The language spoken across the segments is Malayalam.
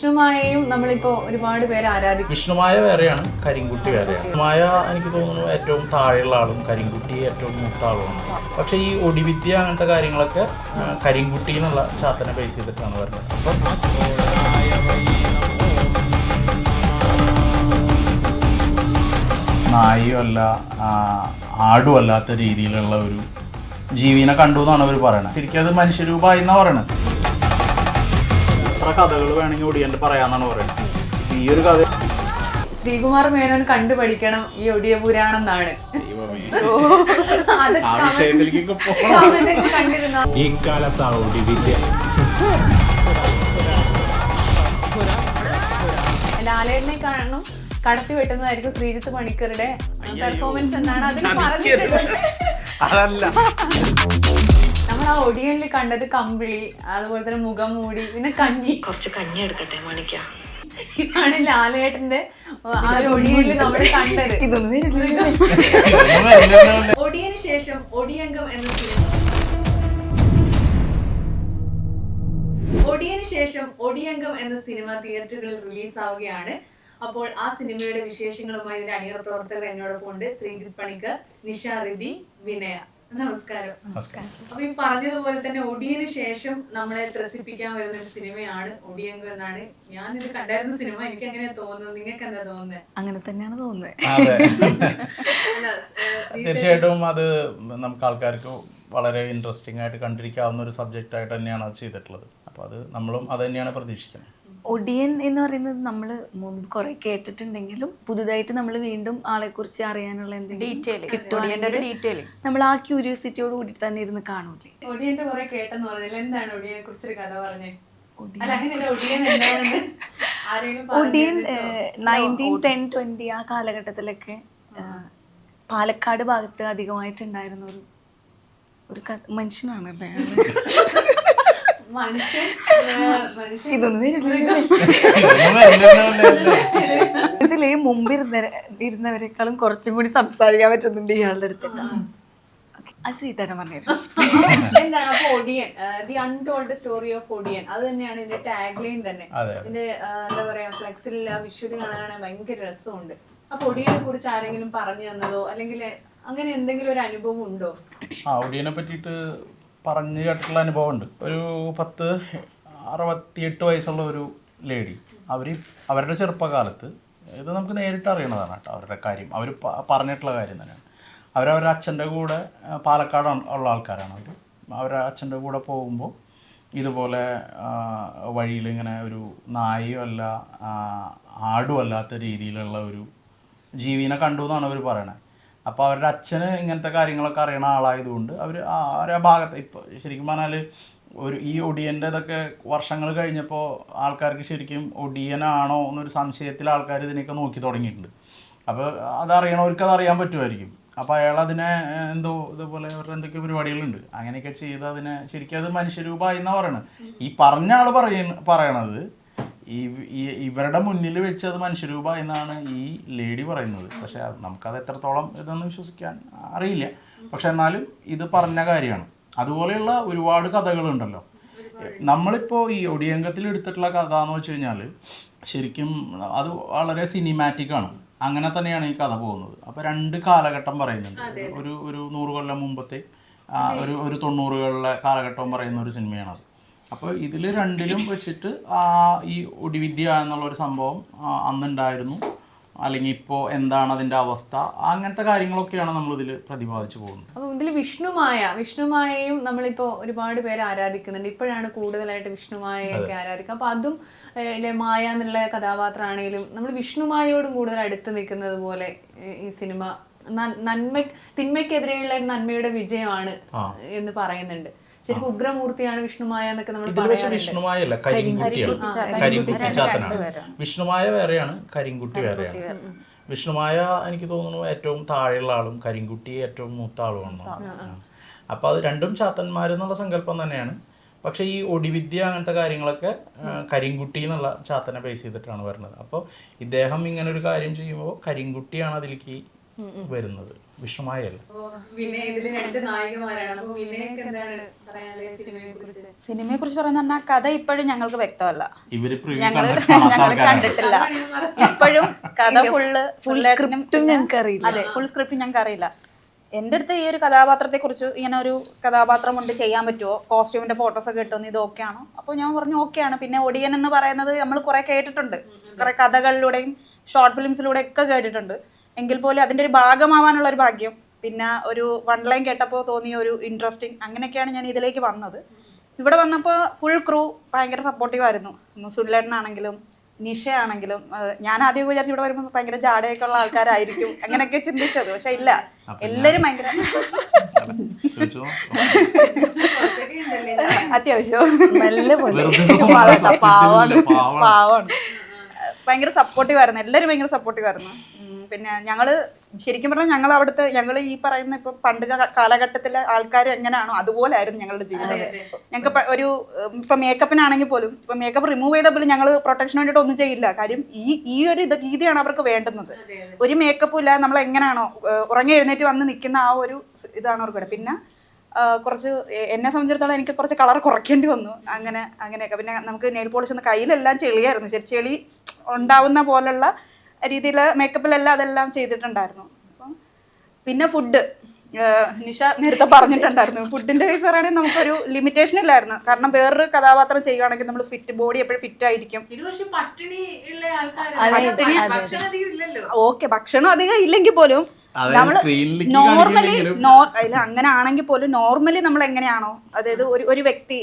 വിഷ്ണുമായയും നമ്മളിപ്പോ ഒരുപാട് പേര് ആരാധിക്കും. വിഷ്ണുമായ വേറെയാണ് കരിങ്കുട്ടി വേറെയാണ്. വിഷ്ണുമായ എനിക്ക് തോന്നുന്നു ഏറ്റവും താഴെയുള്ള ആളും കരിങ്കുട്ടി ഏറ്റവും മൂത്ത ആളുമാണ്. പക്ഷെ ഈ ഒടിവിദ്യ അങ്ങനത്തെ കാര്യങ്ങളൊക്കെ കരിങ്കുട്ടി എന്നുള്ള ചാത്തനെ ബേസ് ചെയ്തിട്ടാണ് വരുന്നത്. അപ്പം ആടുമല്ലാത്ത രീതിയിലുള്ള ഒരു ജീവിനെ കണ്ടു എന്നാണ് അവർ പറയണത്. ശരിക്കും അത് മനുഷ്യരൂപമായി എന്നാണ് പറയണത്? എത്ര കഥകൾ വേണമെങ്കിൽ ഒടിയന്റെ പറയാന്നാണ് പറയുന്നത്. ഈ ഒരു കഥ ശ്രീകുമാർ മേനോൻ കണ്ടുപഠിക്കണം. ഈ ഒടിയ പുരാണം എന്നാണ് ആ വിഷയത്തിലേക്ക് പോകണം ഒക്കെ ഈ കാലത്താണ് ഒടിവിദ്യ ലാലേട്ടനെ കാണണം. കടത്തി വെട്ടുന്നതായിരിക്കും ശ്രീജിത്ത് പണിക്കറുടെ പെർഫോമൻസ് എന്നാണ് അതിൽ പറഞ്ഞിട്ടുള്ളത്. അതല്ല. നമ്മൾ ആ ഒടിയനിൽ കണ്ടത് കമ്പിളി അതുപോലെ തന്നെ മുഖം മൂടി പിന്നെ കഞ്ഞി. കുറച്ച് കഞ്ഞി എടുക്കട്ടെ മണിക്ക. ഇതാണ് ലാലേട്ടന്റെ ആ ഒരു ഒടിയനിൽ നമ്മൾ കണ്ടത്. ഒടിയന് ശേഷം ഒടിയംഗം എന്ന സിനിമ. ഒടിയന് ശേഷം ഒടിയംഗം എന്ന സിനിമ തിയേറ്ററുകളിൽ റിലീസ് ആവുകയാണ് അപ്പോൾ ആ സിനിമയുടെ വിശേഷങ്ങളുമായി ഇതിന്റെ അണിയർ പ്രവർത്തകർ എന്നോടൊപ്പം ഉണ്ട്. ശ്രീജിത് പണിക്കർ നിഷ റിതി വിനയ. നമസ്കാരം. നമസ്കാരം. അപ്പൊ ഈ പറഞ്ഞതുപോലെ തന്നെ ഒടിയന് ശേഷം നമ്മളെ ത്രസിപ്പിക്കാൻ വരുന്ന ഒരു സിനിമയാണ് ഒടിയങ്കം എന്നാണ്. ഞാൻ ഇത് കണ്ടായിരുന്ന സിനിമ എനിക്ക് എങ്ങനെ തോന്നുന്നത്? നിങ്ങൾക്ക് എന്താ തോന്നുന്നത് അങ്ങനെ തന്നെയാണ് തോന്നുന്നത് തീർച്ചയായിട്ടും അത് നമുക്ക് ആൾക്കാർക്ക് വളരെ ഇൻട്രസ്റ്റിംഗ് ആയിട്ട് കണ്ടിരിക്കാവുന്ന ഒരു സബ്ജക്റ്റ് ആയിട്ട് തന്നെയാണ് അത് ചെയ്തിട്ടുള്ളത്. അപ്പോൾ അത് നമ്മളും അത് തന്നെയാണ് പ്രതീക്ഷിക്കുന്നത്. ഒടിയൻ എന്ന് പറയുന്നത് നമ്മൾ മുമ്പ് കുറെ കേട്ടിട്ടുണ്ടെങ്കിലും പുതുതായിട്ട് നമ്മൾ വീണ്ടും ആളെ കുറിച്ച് അറിയാനുള്ള എന്തെങ്കിലും കിട്ടുവാണെങ്കിൽ നമ്മൾ ആ ക്യൂരിയോസിറ്റിയോട് കൂടി തന്നെ ഇരുന്ന് കാണൂലേ ഒടിയന്റെ കുറെ കേട്ടെന്ന് പറഞ്ഞില്ല? എന്താണ് ഒടിയനെ കുറിച്ചൊരു കഥ പറഞ്ഞേ? ഒടിയൻ നയന്റീൻ ടെൻ ട്വന്റി ആ കാലഘട്ടത്തിലൊക്കെ പാലക്കാട് ഭാഗത്ത് അധികമായിട്ടുണ്ടായിരുന്ന ഒരു ഒരു മനുഷ്യനാണ്. മനുഷ്യൻ ഇതൊന്നും ഇതിൽ മുമ്പ് ഇരുന്ന ഇരുന്നവരെക്കാളും കുറച്ചും കൂടി സംസാരിക്കാൻ പറ്റുന്നുണ്ട് ഇയാളുടെ അടുത്തിട്ട്. ആ. ശ്രീധരൻ പറഞ്ഞുതരും എന്താണ് അപ്പൊ Odiyan the untold story of Odiyan അത് തന്നെയാണ് ഇതിന്റെ ടാഗ് ലൈൻ തന്നെ. ഇതിന്റെ എന്താ പറയാ ഫ്ലെക്സിൽ ആ വിഷ്വൽ കാണാനാണ് ഭയങ്കര രസമുണ്ട്. അപ്പൊ ഒടിയനെ കുറിച്ച് ആരെങ്കിലും പറഞ്ഞു തന്നതോ? അല്ലെങ്കിൽ അങ്ങനെ എന്തെങ്കിലും ഒരു അനുഭവം ഉണ്ടോ? ആ ഒടിയനെ പറ്റിയിട്ട് പറഞ്ഞു കേട്ടിട്ടുള്ള അനുഭവമുണ്ട്. ഒരു പത്ത് അറുപത്തിയെട്ട് വയസ്സുള്ള ഒരു ലേഡി. അവർ അവരുടെ ചെറുപ്പകാലത്ത് ഇത് നമുക്ക് നേരിട്ട് അറിയണതാണ് കേട്ടോ അവരുടെ കാര്യം. അവർ പറഞ്ഞിട്ടുള്ള കാര്യം തന്നെയാണ്. അവരവരുടെ അച്ഛന്റെ കൂടെ പാലക്കാട് ഉള്ള ആൾക്കാരാണ് അവർ അവരുടെ അച്ഛന്റെ കൂടെ പോകുമ്പോൾ ഇതുപോലെ വഴിയിൽ ഇങ്ങനെ ഒരു നായയും അല്ല ആടും അല്ലാത്ത രീതിയിലുള്ള ഒരു ജീവിനെ കണ്ടു എന്നാണ് അവർ പറയണത് അപ്പോൾ അവരുടെ അച്ഛന് ഇങ്ങനത്തെ കാര്യങ്ങളൊക്കെ അറിയണ ആളായതുകൊണ്ട് അവർ ആ ഭാഗത്ത് ഇപ്പോൾ ശരിക്കും പറഞ്ഞാൽ ഒരു ഈ ഒടിയന്റെ ഇതൊക്കെ വർഷങ്ങൾ കഴിഞ്ഞപ്പോൾ ആൾക്കാർക്ക് ശരിക്കും ഒടിയനാണോ എന്നൊരു സംശയത്തിൽ ആൾക്കാർ ഇതിനെയൊക്കെ നോക്കി തുടങ്ങിയിട്ടുണ്ട്. അപ്പോൾ അതറിയണവർക്ക് അത് അറിയാൻ പറ്റുമായിരിക്കും. അപ്പോൾ അയാൾ അതിനെ എന്തോ ഇതുപോലെ അവരുടെ എന്തൊക്കെ പരിപാടികളുണ്ട്. അങ്ങനെയൊക്കെ ചെയ്ത് അതിനെ ശരിക്കും അത് മനുഷ്യരൂപമായി എന്നാണ് പറയണത്? ഈ പറഞ്ഞ ആൾ പറയുന്ന പറയണത് ഈ ഇവരുടെ മുന്നിൽ വെച്ച് അത് മനുഷ്യരൂപ എന്നാണ് ഈ ലേഡി പറയുന്നത്. പക്ഷെ നമുക്കത് എത്രത്തോളം ഇതെന്ന് വിശ്വസിക്കാൻ അറിയില്ല. പക്ഷെ എന്നാലും ഇത് പറഞ്ഞ കാര്യമാണ്. അതുപോലെയുള്ള ഒരുപാട് കഥകളുണ്ടല്ലോ. നമ്മളിപ്പോൾ ഈ ഒടിയങ്കത്തിൽ എടുത്തിട്ടുള്ള കഥ എന്ന് വെച്ച് കഴിഞ്ഞാൽ ശരിക്കും അത് വളരെ സിനിമാറ്റിക് ആണ്. അങ്ങനെ തന്നെയാണ് ഈ കഥ പോകുന്നത്. അപ്പോൾ രണ്ട് കാലഘട്ടം പറയുന്നുണ്ട്. ഒരു ഒരു നൂറ് കൊല്ലം മുമ്പത്തെ ഒരു ഒരു തൊണ്ണൂറുകളിലെ കാലഘട്ടം പറയുന്ന ഒരു സിനിമയാണത് അപ്പോൾ ഇതിൽ രണ്ടിലും വെച്ചിട്ട് ആ ഈ ഒടിവിദ്യ എന്നുള്ള ഒരു സംഭവം അന്നുണ്ടായിരുന്നു. അല്ലെങ്കിൽ ഇപ്പോൾ എന്താണ് അതിന്റെ അവസ്ഥ അങ്ങനത്തെ കാര്യങ്ങളൊക്കെയാണ് നമ്മൾ നമ്മളിതിൽ പ്രതിപാദിച്ചു പോകുന്നത്. അപ്പോൾ ഇതിൽ വിഷ്ണുമായ വിഷ്ണുമായയും നമ്മളിപ്പോൾ ഒരുപാട് പേര് ആരാധിക്കുന്നുണ്ട്. ഇപ്പോഴാണ് കൂടുതലായിട്ട് വിഷ്ണുമായയൊക്കെ ആരാധിക്കുക. അപ്പോൾ അതും അല്ലെ മായ എന്നുള്ള കഥാപാത്രമാണെങ്കിലും നമ്മൾ വിഷ്ണുമായയോടും കൂടുതൽ അടുത്ത് നിൽക്കുന്നത് പോലെ ഈ സിനിമ നന്മ തിന്മയ്ക്കെതിരെയുള്ള നന്മയുടെ വിജയമാണ് എന്ന് പറയുന്നുണ്ട്. ശരിക്കും ഉഗ്രമൂർത്തിയാണ് വിഷ്ണുമായ എന്നൊക്കെ നമ്മൾ ഇതിൽ വിഷ്ണുമായ വിഷ്ണുമായല്ല കരിങ്കുട്ടിയാണ്. കരിങ്കുട്ടി ചാത്തനാണ്. വിഷ്ണുമായ വേറെയാണ് കരിങ്കുട്ടി വേറെയാണ്. വിഷ്ണുമായ എനിക്ക് തോന്നുന്നു ഏറ്റവും താഴെയുള്ള ആളും കരിങ്കുട്ടി ഏറ്റവും മൂത്ത ആളുമാണ്. അപ്പോൾ അത് രണ്ടും ചാത്തന്മാരെന്നുള്ള സങ്കല്പം തന്നെയാണ്. പക്ഷേ ഈ ഒടിവിദ്യ അങ്ങനത്തെ കാര്യങ്ങളൊക്കെ കരിങ്കുട്ടി എന്നുള്ള ചാത്തനെ ബേസ് ചെയ്തിട്ടാണ് വരുന്നത്. അപ്പോൾ ഇദ്ദേഹം ഇങ്ങനെ ഒരു കാര്യം ചെയ്യുമ്പോൾ കരിങ്കുട്ടിയാണ് അതിലേക്ക് വരുന്നത്. പറയാനുള്ളത് സിനിമയെ കുറിച്ച് സിനിമയെ കുറിച്ച് പറയുന്ന പറഞ്ഞാൽ കഥ ഇപ്പോഴും ഞങ്ങൾക്ക് വ്യക്തമല്ല. ഞങ്ങൾ ഞങ്ങൾ കണ്ടിട്ടില്ല. ഇപ്പോഴും കഥ ഫുള്ള് ഫുൾ സ്ക്രിപ്റ്റും ഞങ്ങൾക്ക് അറിയില്ല. അതെ ഫുൾ സ്ക്രിപ്റ്റ് ഞങ്ങൾക്ക് അറിയില്ല എന്റെ അടുത്ത് ഈ ഒരു കഥാപാത്രത്തെ കുറിച്ച് ഇങ്ങനെ ഒരു കഥാപാത്രം കൊണ്ട് ചെയ്യാൻ പറ്റുമോ കോസ്റ്റ്യൂമിന്റെ ഫോട്ടോസ് ഒക്കെ കിട്ടുമെന്ന് ഇത് ആണോ അപ്പോൾ ഞാൻ പറഞ്ഞു ഓക്കെയാണ്. ആണ് പിന്നെ ഒടിയൻ എന്ന് പറയുന്നത് നമ്മൾ കുറെ കേട്ടിട്ടുണ്ട്. കുറെ കഥകളിലൂടെയും ഷോർട്ട് ഫിലിംസിലൂടെ ഒക്കെ കേട്ടിട്ടുണ്ട്. എങ്കിൽ പോലും അതിന്റെ ഒരു ഭാഗമാവാനുള്ള ഒരു ഭാഗ്യം. പിന്നെ ഒരു വൺ ലൈൻ കേട്ടപ്പോൾ തോന്നിയ ഒരു ഇൻട്രസ്റ്റിംഗ് അങ്ങനെയൊക്കെയാണ് ഞാൻ ഇതിലേക്ക് വന്നത്. ഇവിടെ വന്നപ്പോൾ ഫുൾ ക്രൂ ഭയങ്കര സപ്പോർട്ടീവ് ആയിരുന്നു. സുനിലേട്ടനാണെങ്കിലും നിഷയാണെങ്കിലും ഞാൻ ആദ്യം വിചാരിച്ചു ഇവിടെ വരുമ്പോൾ ഭയങ്കര ജാടയൊക്കെ ഉള്ള ആൾക്കാരായിരിക്കും. അങ്ങനെയൊക്കെ ചിന്തിച്ചത്. പക്ഷെ ഇല്ല. എല്ലാരും ഭയങ്കര? അത്യാവശ്യം. നല്ല പാവാണ്. ഭയങ്കര സപ്പോർട്ടീവ് ആയിരുന്നു. എല്ലാവരും ഭയങ്കര സപ്പോർട്ടീവ് ആയിരുന്നു. പിന്നെ ഞങ്ങൾ ശരിക്കും പറഞ്ഞാൽ ഞങ്ങൾ അവിടുത്തെ ഞങ്ങൾ ഈ പറയുന്ന ഇപ്പൊ പണ്ട് കാലഘട്ടത്തിലെ ആൾക്കാർ എങ്ങനെയാണോ അതുപോലെ ആയിരുന്നു ഞങ്ങളുടെ ജീവിതം. ഞങ്ങൾക്ക് ഒരു ഇപ്പൊ മേക്കപ്പിനാണെങ്കിൽ പോലും ഇപ്പൊ മേക്കപ്പ് റിമൂവ് ചെയ്ത പോലും ഞങ്ങൾ പ്രൊട്ടക്ഷൻ വേണ്ടിയിട്ട് ഒന്നും ചെയ്യില്ല. കാര്യം ഈ ഈ ഒരു ഇത് രീതിയാണ് അവർക്ക് വേണ്ടുന്നത്. ഒരു മേക്കപ്പും ഇല്ലാതെ നമ്മൾ എങ്ങനെയാണോ ഉറങ്ങി എഴുന്നേറ്റ് വന്ന് നിൽക്കുന്ന ആ ഒരു ഇതാണ് അവർക്ക് പിന്നെ കുറച്ച് എന്നെ സംബന്ധിച്ചിടത്തോളം എനിക്ക് കുറച്ച് കളർ കുറയ്ക്കേണ്ടി വന്നു. അങ്ങനെ അങ്ങനെയൊക്കെ. പിന്നെ നമുക്ക് നെയിൽ പോളിഷ് ഒന്ന് കയ്യിലെല്ലാം ചെളിയായിരുന്നു. ശരി ചെളി ഉണ്ടാവുന്ന പോലുള്ള രീതിയിൽ മേക്കപ്പിലല്ല അതെല്ലാം ചെയ്തിട്ടുണ്ടായിരുന്നു. അപ്പം പിന്നെ ഫുഡ് നിഷ നേരത്തെ പറഞ്ഞിട്ടുണ്ടായിരുന്നു. ഫുഡിന്റെ കേസ് പറയുകയാണെങ്കിൽ നമുക്കൊരു ലിമിറ്റേഷൻ ഇല്ലായിരുന്നു. കാരണം വേറൊരു കഥാപാത്രം ചെയ്യുകയാണെങ്കിൽ നമ്മൾ ഫിറ്റ് ബോഡി എപ്പോഴും ഫിറ്റ് ആയിരിക്കും. ഓക്കെ ഭക്ഷണം അധികം ഇല്ലെങ്കിൽ പോലും നമ്മൾ നോർമലി കാണിക്കുന്നെങ്കിലും- നോ അല്ല അങ്ങനെ ആണെങ്കിൽ പോലും നോർമലി നമ്മൾ എങ്ങനെയാണോ അതായത് ഒരു ഒരു വ്യക്തി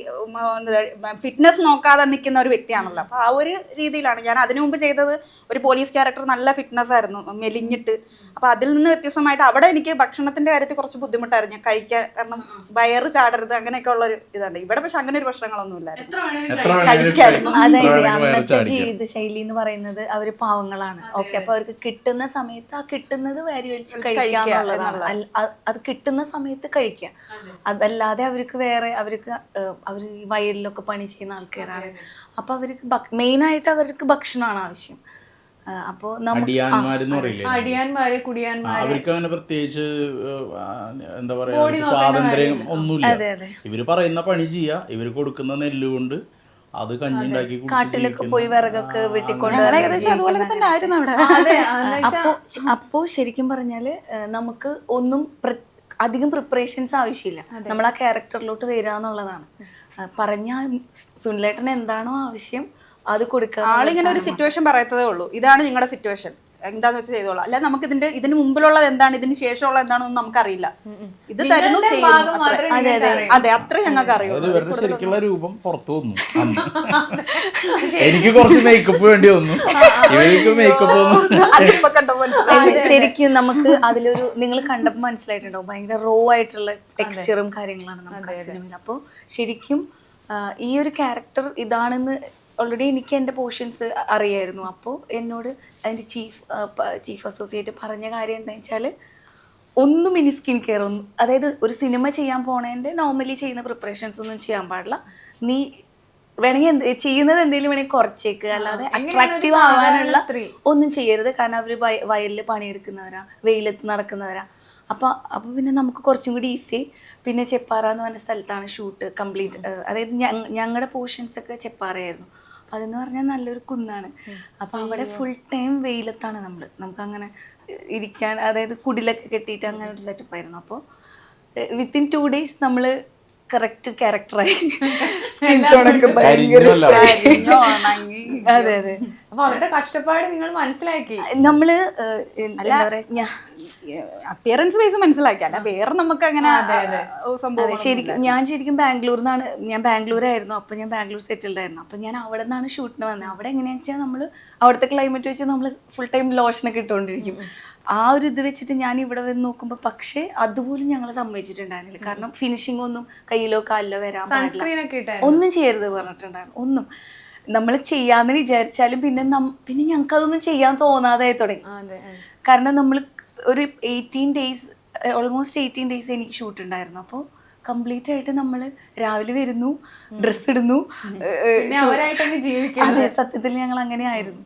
ഫിറ്റ്നസ് നോക്കാതെ നിൽക്കുന്ന ഒരു വ്യക്തിയാണല്ലോ. അപ്പൊ ആ ഒരു രീതിയിലാണ്. ഞാൻ അതിനു മുമ്പ് ചെയ്തത് ഒരു പോലീസ് ക്യാരക്ടർ നല്ല ഫിറ്റ്നസ് ആയിരുന്നു മെലിഞ്ഞിട്ട്. അപ്പൊ അതിൽ നിന്ന് വ്യത്യസ്തമായിട്ട് അവിടെ എനിക്ക് ഭക്ഷണത്തിന്റെ കാര്യത്തിൽ കുറച്ച് ബുദ്ധിമുട്ടായിരുന്നു. ഞാൻ കഴിക്കാൻ കാരണം വയറ് ചാടരുത് അങ്ങനെയൊക്കെ ഉള്ള ഒരു ഇതാണ് ഇവിടെ പക്ഷെ അങ്ങനെ ഒരു പ്രശ്നങ്ങളൊന്നും ഇല്ലായിരുന്നു. കഴിക്കായിരുന്നു. അതായത് അന്നത്തെ ജീവിതശൈലി എന്ന് പറയുന്നത് അവർ പാവങ്ങളാണ്. ഓക്കെ അപ്പൊ അവർക്ക് കിട്ടുന്ന സമയത്ത് ആ കിട്ടുന്നത് വാരി വലിച്ച് അ- അത് കിട്ടുന്ന സമയത്ത് കഴിക്കുക. അതല്ലാതെ അവർക്ക് വേറെ അവർക്ക് അവർ ഈ വയലിലൊക്കെ പണി ചെയ്യുന്ന ആൾക്കാരാണ്. അപ്പൊ അവർക്ക് മെയിൻ ആയിട്ട് അവർക്ക് ഭക്ഷണമാണ് ആവശ്യം. അപ്പൊ അടിയാന്മാര് കുടിയാന്മാര്. അവർക്ക് അങ്ങനെ പ്രത്യേകിച്ച് എന്താ പറയാ സ്വാതന്ത്ര്യം ഒന്നുമില്ല. ഇവർ പറയുന്ന പണി ചെയ്യാ. ഇവർ കൊടുക്കുന്ന നെല്ല് കൊണ്ട് അത്. കഞ്ഞിണ്ടാക്കി കുടിച്ച് കാട്ടിലൊക്കെ പോയി വിറകൊക്കെ വെട്ടിക്കൊണ്ട് ഞങ്ങൾ വന്ന് ഏകദേശം തന്നെ ആയിരുന്നു അവിടെ. അതെ അപ്പോ അപ്പോ ശരിക്കും പറഞ്ഞാൽ നമുക്ക് ഒന്നും അധികം പ്രിപ്പറേഷൻസ് ആവശ്യമില്ല. നമ്മൾ ആ ക്യാരക്ടറിലോട്ട് വരിക എന്നുള്ളതാണ് പറഞ്ഞ സുനിലേട്ടൻ എന്താണോ ആവശ്യം അത് കൊടുക്കുക ആളിങ്ങനെ ഒരു സിറ്റുവേഷൻ പറയത്തതേ ഉള്ളൂ. ഇതാണ് നിങ്ങളുടെ സിറ്റുവേഷൻ എന്താന്ന് വെച്ചാൽ ചെയ്തോളാം. അല്ല നമുക്ക് ഇതിന്റെ ഇതിന് മുമ്പിലുള്ളത് എന്താണ്? ഇതിന് ശേഷമുള്ളത് എന്താണെന്ന് നമുക്കറിയില്ല. ഇത് തരുന്നു. അതെ അത്ര ഞങ്ങൾക്ക് അറിയുള്ളൂ ശരിക്കുള്ള രൂപം പുറത്തു വന്നു. എനിക്ക് കുറച്ച് മേക്കപ്പ് വേണ്ടി വന്നു. ഇവർക്ക് മേക്കപ്പ് ഒന്നും അതിപ്പോ കണ്ടപ്പോൾ ശരിക്കും നമുക്ക് അതിലൊരു നിങ്ങൾ കണ്ടപ്പോൾ മനസ്സിലായിട്ടുണ്ടാവും ഭയങ്കര റോ ആയിട്ടുള്ള ടെക്സ്ചറും കാര്യങ്ങളാണ് നമുക്ക് സിനിമയിൽ. അപ്പോൾ ശരിക്കും ഈ ഒരു ക്യാരക്ടർ ഇതാണെന്ന് ഓൾറെഡി എനിക്ക് എന്റെ പോർഷൻസ് അറിയായിരുന്നു. അപ്പോൾ എന്നോട് അതിന്റെ ചീഫ് ചീഫ് അസോസിയേറ്റ് പറഞ്ഞ കാര്യം എന്താ വെച്ചാൽ ഒന്നും ഇനി സ്കിൻ കെയർ ഒന്നും അതായത് ഒരു സിനിമ ചെയ്യാൻ പോണേന്റെ നോർമലി ചെയ്യുന്ന പ്രിപ്പറേഷൻസ് ഒന്നും ചെയ്യാൻ പാടില്ല. നീ വേണമെങ്കിൽ എന്ത് ചെയ്യുന്നത് എന്തെങ്കിലും വേണമെങ്കിൽ കുറച്ചേക്ക്. അല്ലാതെ അട്രാക്റ്റീവ് ആവാനുള്ള സ്ത്രീ? ഒന്നും ചെയ്യരുത്. കാരണം അവർ വയലിൽ പണിയെടുക്കുന്നവരാ വെയിലത്ത് നടക്കുന്നവരാ. അപ്പോൾ അപ്പോൾ പിന്നെ നമുക്ക് കുറച്ചും കൂടി ഈസി പിന്നെ ചെപ്പാറ എന്ന് പറഞ്ഞ സ്ഥലത്താണ് ഷൂട്ട് കംപ്ലീറ്റ് അതായത് ഞങ്ങളുടെ പോർഷൻസ് ഒക്കെ ചെപ്പാറയായിരുന്നു. അതെന്ന് പറഞ്ഞാൽ നല്ലൊരു കുന്നാണ്. അപ്പോൾ അവിടെ ഫുൾ ടൈം വെയിലത്താണ് നമ്മൾ നമുക്കങ്ങനെ ഇരിക്കാൻ അതായത് കുടിലൊക്കെ കെട്ടിയിട്ട് അങ്ങനെ ഒരു സെറ്റപ്പ് ആയിരുന്നു. അപ്പോൾ വിത്തിൻ ടു ഡേയ്സ് നമ്മൾ കറക്റ്റ് ക്യാരക്ടറായി. അതെ അതെ. അപ്പൊ അവരുടെ കഷ്ടപ്പാട് നിങ്ങൾ മനസ്സിലാക്കി. നമ്മൾ എന്താ പറയാ അപ്പിയറൻസ് വൈസ് മനസ്സിലാക്കി. അല്ല വേറെ നമുക്ക് അങ്ങനെ സംഭവം ശരിക്കും ഞാൻ ശരിക്കും ബാംഗ്ലൂർ നിന്നാണ് ഞാൻ ബാംഗ്ലൂർ ആയിരുന്നു അപ്പൊ ഞാൻ ബാംഗ്ലൂർ സെറ്റിൽഡ് ആയിരുന്നു. അപ്പൊ ഞാൻ അവിടെ നിന്നാണ് ഷൂട്ടിന് വന്നത് അവിടെ എങ്ങനെയാണെന്ന് വെച്ചാൽ നമ്മൾ അവിടുത്തെ ക്ലൈമറ്റ് വെച്ച് നമ്മൾ ഫുൾ ടൈം ലോഷനൊക്കെ ഇട്ടുകൊണ്ടിരിക്കും. ആ ഒരു ഇത് വെച്ചിട്ട് ഞാൻ ഇവിടെ വന്ന് നോക്കുമ്പോൾ പക്ഷേ അതുപോലും ഞങ്ങൾ സമ്മതിച്ചിട്ടുണ്ടായിരുന്നില്ല. കാരണം ഫിനിഷിംഗ് ഒന്നും കയ്യിലോ കാലിലോ വരാൻ പാടില്ല. ഒന്നും ചെയ്യരുത് പറഞ്ഞിട്ടുണ്ടായിരുന്നു. ഒന്നും. നമ്മൾ ചെയ്യാന്ന് വിചാരിച്ചാലും പിന്നെ പിന്നെ ഞങ്ങൾക്ക് അതൊന്നും ചെയ്യാൻ തോന്നാതായി തുടങ്ങി. കാരണം നമ്മൾ ഒരു eighteen days almost eighteen days എനിക്ക് ഷൂട്ട് ഉണ്ടായിരുന്നു. അപ്പോൾ കംപ്ലീറ്റ് ആയിട്ട് നമ്മൾ രാവിലെ വരുന്നു ഡ്രസ്സ് ഇടുന്നു അവരായിട്ടങ്ങ് ജീവിക്കും അതെ സത്യത്തിൽ ഞങ്ങൾ അങ്ങനെ ആയിരുന്നു.